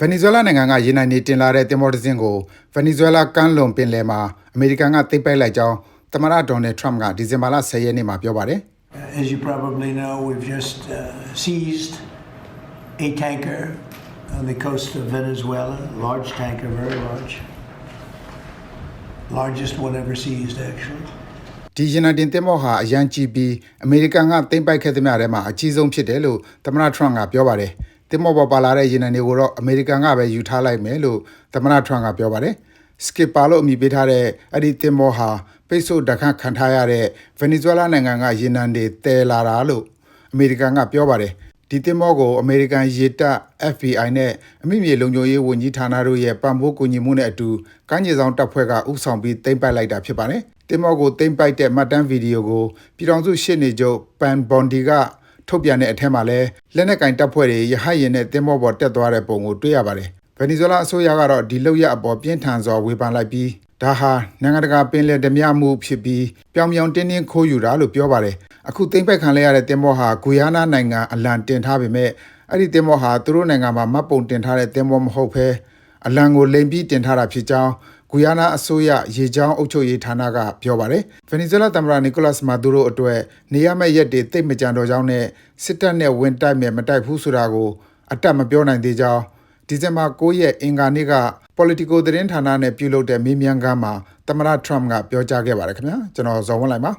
ဗင်နီဇွဲလားနိုင်ငံကရေနံနေတင်လာတဲ့တင်မောတစ်စင်းကိုဗင်နီဇွဲလားကမ်းလွန်ပင်လယ်မှာအမေရိကန်ကသိမ်းပိုက်လိုက်ကြောင်းသမ္မတဒေါ်နယ်ထရမ့်ကဒီဇင်ဘာလ10ရက်နေ့မှာပြောပါတယ် As you probably know, we've just uh, seized a tanker on the coast of Venezuela, large tanker, very large. Largest one ever seized, actually. ဒီရေနံတင်တင်မောဟာအရန်ကြီးပြီးအမေရိကန်ကသိမ်းပိုက်ခဲ့သမျှထဲမှာအကြီးဆုံးဖြစ်တယ်လို့သမ္မတထရမ့်ကပြောပါတယ် တင်မောပေါ်ပါလာတဲ့ရေနံတွေကိုတော့အမေရိကန်ကပဲယူထားလိုက်မယ်လို့သမ္မတထရမ့်ကပြောပါတယ်စကစ်ပါလို့အမည်ပေးထားတဲ့အဲ့ဒီတင်မောဟာပိတ်ဆို့တခန့်ခံထားရတဲ့ဗင်နီဇွဲလားနိုင်ငံကရေနံတွေတည်လာတာလို့အမေရိကန်ကပြောပါတယ်ဒီတင်မောကိုအမေရိကန်ရေတပ် FBI နဲ့အမိမြေလုံခြုံရေးဝန်ကြီးဌာနတို့ရဲ့ပံ့ပိုးကူညီမှုနဲ့အတူကမ်းခြေဆောင်တပ်ဖွဲ့ကဥဆောင်ပြီးသိမ်းပိုက်လိုက်တာဖြစ်ပါတယ်။တင်မောကိုသိမ်းပိုက်တဲ့မှတ်တမ်းဗီဒီယိုကိုပြည်ထောင်စုရှေ့နေချုပ်ပန်ဘွန်ဒီက ထုတ်ပြန်တဲ့အထက်မှာလဲလက်နက်ကင်တပ်ဖွဲ့တွေရဟတ်ရင်နဲ့တင်မောပေါ်တက်သွားတဲ့ပုံကိုတွေ့ရပါတယ်။ဗင်နီဇွဲလားအစိုးရကတော့ဒီလောက်ရအပေါ်ပြင်းထန်စွာဝေဖန်လိုက်ပြီးဒါဟာနိုင်ငံတကာပင်လယ်ဓမြမှုဖြစ်ပြီးပြောင်ပြောင်တင်းတင်းခိုးယူတာလို့ပြောပါတယ်အခုသိမ့်ပိုက်ခံလဲရတဲ့တင်မောဟာဂူယာနာနိုင်ငံအလံတင်ထားပေမဲ့အဲ့ဒီတင်မောဟာသူတို့နိုင်ငံမှာမှတ်ပုံတင်ထားတဲ့တင်မောမဟုတ်ဘဲအလံကိုလိမ်ပြီးတင်ထားတာဖြစ်ကြောင်း ဂူယာနာအစိုးရရေချောင်းအုပ်ချုပ်ရေးဌာနကပြောပါတယ်ဗင်နီဇွဲလားသမ္မတနီကိုလတ်မာဒူရိုအတွက်နေရမယ့်ရက်တွေတိတ်မကြံတော့ကြောင်းနဲ့စစ်တပ်နဲ့ဝင်တိုက်မယ်မတိုက်ဘူးဆိုတာကိုအတက်မပြောနိုင်သေးကြောင်းဒီဇင်ဘာ9ရက်အင်္ဂါနေ့က Politico သတင်းဌာနနဲ့ပြုလုပ်တဲ့မေးမြန်းခန်းမှာသမ္မတ Trump ကပြောကြားခဲ့ပါတယ်ခင်ဗျာကျွန်တော်ဇော်ဝင်းလိုက်ပါ